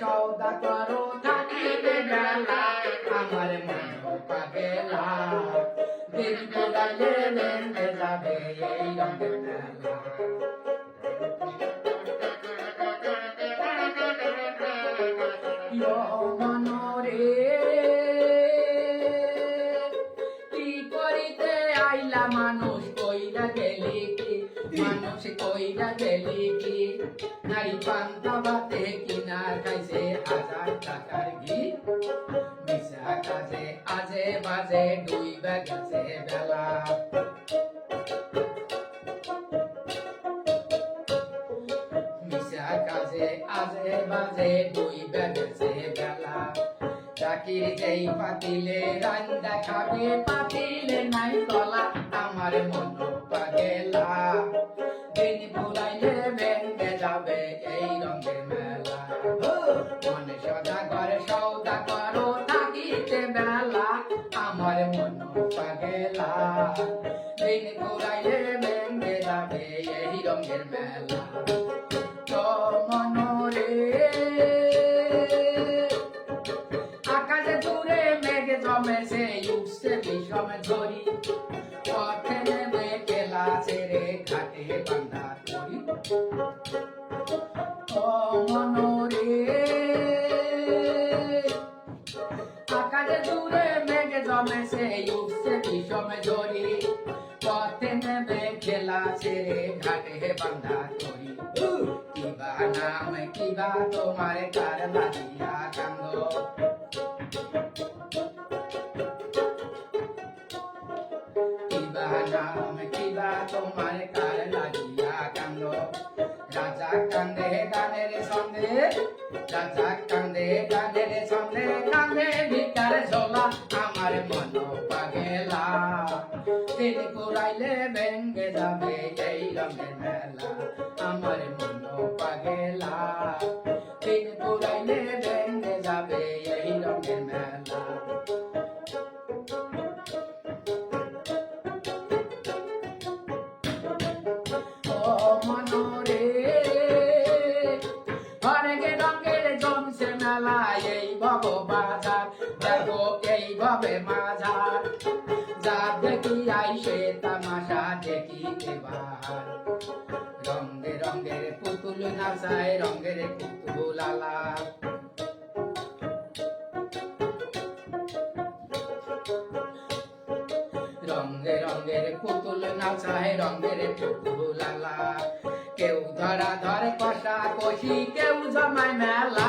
সৌদা করো থাকিবে আমার মন মনরে? কি করিতে আইলা মানুষ? মানুষ কইরা গেলি কি? নারী পান্তা ভাতে কিনা খাইছে হাজার টাকার ঘি মিশা কাজে, আজে বাজে ডুইবা গেছে বেলা। মিশা কাজে, আজে বাজে ডুইবা গেছে বেলা। চাকির যেই পাতিলে রান্দা খাবে পাতিলে নাই কলা আমার মন পাগেলা দিন ফুলাইলে ভেঙ্গে যাবে এই রঙের মেলা। মনে সদা করে সৌদা করো থাকিতে বেলা। আমার মন পাগেলা দিন ফুলাইলে ভেঙ্গে যাবে এই রঙের মেলা। তো মনরে বান্ধা করি। মনরে আকাশে দূরে মেঘে জমেছে উঠছে বিষম ঝরি পথে নেমে গেলা ছেড়ে ঘাটে বান্ধা করি। কিবা নাম কিবা তোমার কার লাগিয়া কান্দ নাম কিবা তোমার কার লাগিয়া কান্দ রাজা কান্দে কানের সঙ্গে রাজা কান্দে কানের সঙ্গে কান্দে ভিকার ঝোলা আমার মন পাগেলা তিনি কুড়াইলে ভেঙ্গে যাবে এই রঙের মেলা এই ভব বাজার, দেখো এই ভবে মাঝার। যা দেখি আইসে তামাশা দেখিতে বাহার রঙে রঙের পুতুল নাচায় রঙের পুতুল আলা রঙে রঙের পুতুল নাচায় রঙের পুতুল আলা কেউ ধরা ধরে কষা কষি, কেউ জমায় মেলা।